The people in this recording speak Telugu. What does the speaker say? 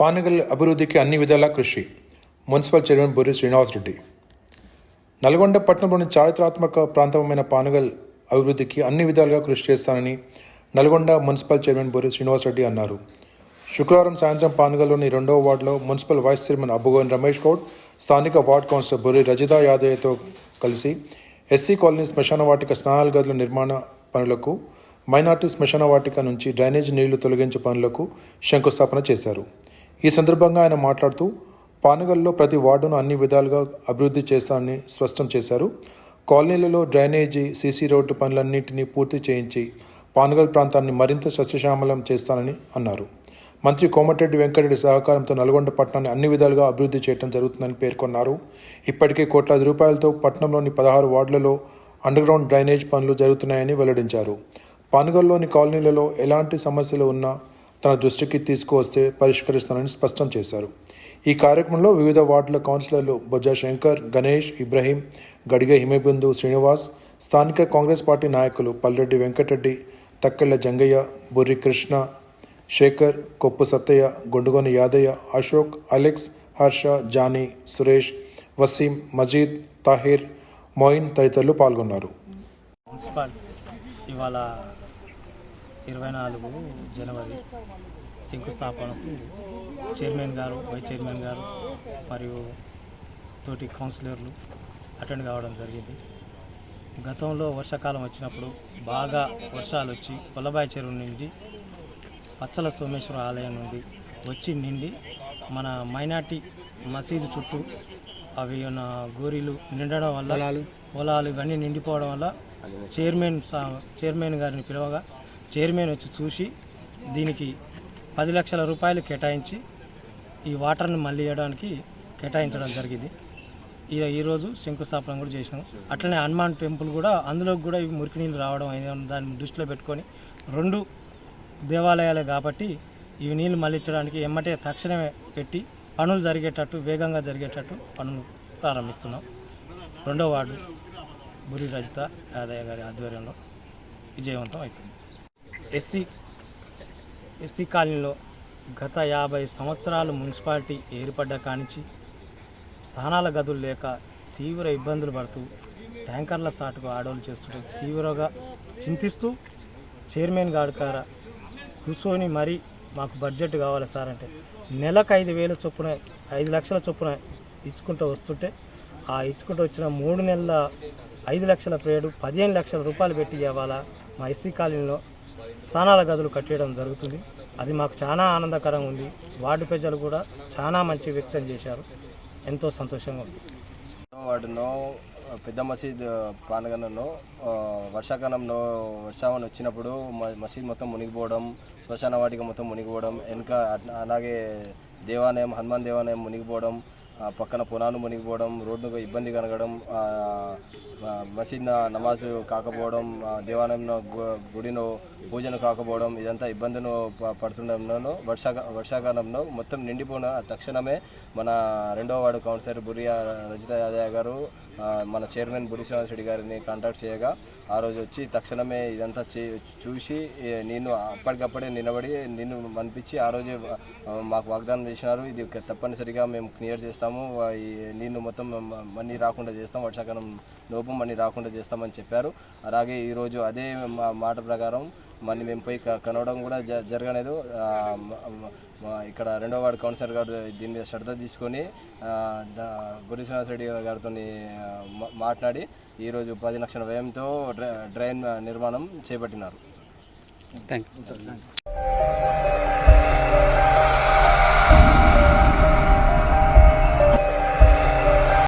పానగల్ అభివృద్ధికి అన్ని విధాలా కృషి. మున్సిపల్ చైర్మన్ బుర్రి శ్రీనివాసరెడ్డి నల్గొండ పట్టణంలోని చారిత్రాత్మక ప్రాంతమైన పానగల్ అభివృద్ధికి అన్ని విధాలుగా కృషి చేస్తానని నల్గొండ మున్సిపల్ చైర్మన్ బుర్రి శ్రీనివాసరెడ్డి అన్నారు. శుక్రవారం సాయంత్రం పానగల్లోని రెండవ వార్డులో municipal vice chairman Abbugoni Ramesh Goud స్థానిక వార్డ్ కౌన్సిలర్ బుర్రి రజితా యాదయ్యతో కలిసి ఎస్సీ కాలనీ శ్మశాన వాటిక స్నానాల గదుల నిర్మాణ పనులకు మైనార్టీ శ్మశాన వాటిక నుంచి డ్రైనేజ్ నీళ్ళు తొలగించే పనులకు శంకుస్థాపన చేశారు. ఈ సందర్భంగా ఆయన మాట్లాడుతూ పానగల్లో ప్రతి వార్డును అన్ని విధాలుగా అభివృద్ధి చేస్తానని స్పష్టం చేశారు. కాలనీలలో డ్రైనేజీ సీసీ రోడ్డు పనులన్నింటినీ పూర్తి చేయించి పానగల్ ప్రాంతాన్ని మరింత సస్యశ్యామలం చేస్తానని అన్నారు. మంత్రి కోమటిరెడ్డి వెంకటరెడ్డి సహకారంతో నల్గొండ పట్టణాన్ని అన్ని విధాలుగా అభివృద్ధి చేయడం జరుగుతుందని పేర్కొన్నారు. ఇప్పటికే కోట్లాది రూపాయలతో పట్టణంలోని పదహారు వార్డులలో అండర్గ్రౌండ్ డ్రైనేజ్ పనులు జరుగుతున్నాయని వెల్లడించారు. పానగల్లోని కాలనీలలో ఎలాంటి సమస్యలు ఉన్నా తన దృష్టికి తీసుకువస్తే పరిష్కరిస్తానని స్పష్టం చేశారు. ఈ కార్యక్రమంలో వివిధ వార్డుల కౌన్సిలర్లు బొజ్జా శంకర్ గణేష్ ఇబ్రహీం గడిగ హిమబిందు శ్రీనివాస్ స్థానిక కాంగ్రెస్ పార్టీ నాయకులు పల్లెడ్డి వెంకటరెడ్డి తక్కెళ్ళ జంగయ్య బుర్రి కృష్ణ శేఖర్ కొప్పు సత్తయ్య గుండుగోని యాదయ్య అశోక్ అలెక్స్ హర్ష జానీ సురేష్ వసీం మజీద్ తాహిర్ మోయిన్ తదితరులు పాల్గొన్నారు. ఇవాళ ఇరవై నాలుగు జనవరి శంకుస్థాపనకు చైర్మన్ గారు వైస్ చైర్మన్ గారు మరియు తోటి కౌన్సిలర్లు అటెండ్ కావడం జరిగింది. గతంలో వర్షాకాలం వచ్చినప్పుడు బాగా వర్షాలు వచ్చి కొల్లబాయి చెరువు నుండి పచ్చల సోమేశ్వర ఆలయం నుండి వచ్చి నిండి మన మైనార్టీ మసీదు చుట్టూ అవి ఉన్న గోరీలు నిండడం వల్ల పొలాలు ఇవన్నీ నిండిపోవడం వల్ల చైర్మన్ సా- చైర్మన్ గారిని పిలవగా చైర్మన్ వచ్చి చూసి దీనికి పది లక్షల రూపాయలు కేటాయించి ఈ వాటర్ని మళ్ళీ ఇవ్వడానికి కేటాయించడం జరిగింది. ఈ ఈరోజు శంకుస్థాపన కూడా చేసినాం. అట్లనే హనుమాన్ టెంపుల్ కూడా అందులో కూడా ఇవి మురికి నీళ్ళు రావడం దాన్ని దృష్టిలో పెట్టుకొని రెండు దేవాలయాలే కాబట్టి ఇవి నీళ్ళు మళ్ళించడానికి ఎమ్మటే తక్షణమే పెట్టి పనులు జరిగేటట్టు వేగంగా జరిగేటట్టు పనులు ప్రారంభిస్తున్నాం. రెండో వార్డు బురి రజిత యాదయ్య గారి ఆధ్వర్యంలో విజయవంతం అవుతుంది. ఎస్సీ ఎస్సీ కాలనీలో గత యాభై సంవత్సరాలు మున్సిపాలిటీ ఏర్పడ్డ కానించి స్థానాల గదులు లేక తీవ్ర ఇబ్బందులు పడుతూ ట్యాంకర్ల సాటుకు ఆడోలు చేస్తుంటే తీవ్రంగా చింతిస్తూ చైర్మన్ గాడుకార కూర్చొని మరీ మాకు బడ్జెట్ కావాలి సార్ అంటే నెలకు ఐదు వేల చొప్పున ఐదు లక్షల చొప్పున ఇచ్చుకుంటూ వస్తుంటే ఆ ఇచ్చుకుంటూ వచ్చిన మూడు నెలల ఐదు లక్షల పేరు పదిహేను లక్షల రూపాయలు పెట్టి ఇవ్వాలా మా ఎస్సీ కాలనీలో స్థానాల గదులు కట్టేయడం జరుగుతుంది. అది మాకు చాలా ఆనందకరంగా ఉంది. వార్డు ప్రజలు కూడా చాలా మంచి వ్యక్తం చేశారు. ఎంతో సంతోషంగా ఉంది. వాడునో పెద్ద మసీద్ పానగనలో వర్షాకాలంలో వర్షావన్ వచ్చినప్పుడు మ- మసీద్ మొత్తం మునిగిపోవడం శ్మశాన వాటిక మొత్తం మునిగిపోవడం వెనుక అలాగే దేవాలయం హనుమాన్ దేవాలయం మునిగిపోవడం పక్కన పొలాలు మునిగిపోవడం రోడ్డు ఇబ్బంది కలగడం మసీద్ నమాజు కాకపోవడం దేవాలయంలో గుడిలో పూజలు కాకపోవడం ఇదంతా ఇబ్బందులు పడుతుండడంలో వర్షాక వర్షాకాలంలో మొత్తం నిండిపోయిన తక్షణమే మన రెండవ వార్డు కౌన్సిలర్ బురియా రజిత యాదయ్య గారు మన చైర్మన్ బురి శ్రీనివాస్ రెడ్డి గారిని కాంటాక్ట్ చేయగా ఆ రోజు వచ్చి తక్షణమే ఇదంతా చే చూసి నేను అప్పటికప్పుడే నిలబడి నిన్ను మనిపించి ఆ రోజే మాకు వాగ్దానం చేసినారు. ఇది తప్పనిసరిగా మేము క్లియర్ చేస్తాము. ఆ, మొత్తం మనీ రాకుండా చేస్తాం. వర్షాకాలం లోపం మనీ రాకుండా చేస్తామని చెప్పారు. అలాగే ఈరోజు అదే మా మాట ప్రకారం మళ్ళీ మేము పోయి కనవడం కూడా జ జరగలేదు. ఇక్కడ రెండో వార్డు కౌన్సిలర్ గారు దీని మీద శ్రద్ధ తీసుకొని ఆ, రెడ్డి గారితో మాట్లాడి ఈరోజు పది లక్షల వ్యయంతో డ్రై డ్రైన్ నిర్మాణం చేపట్టినారు. Thank you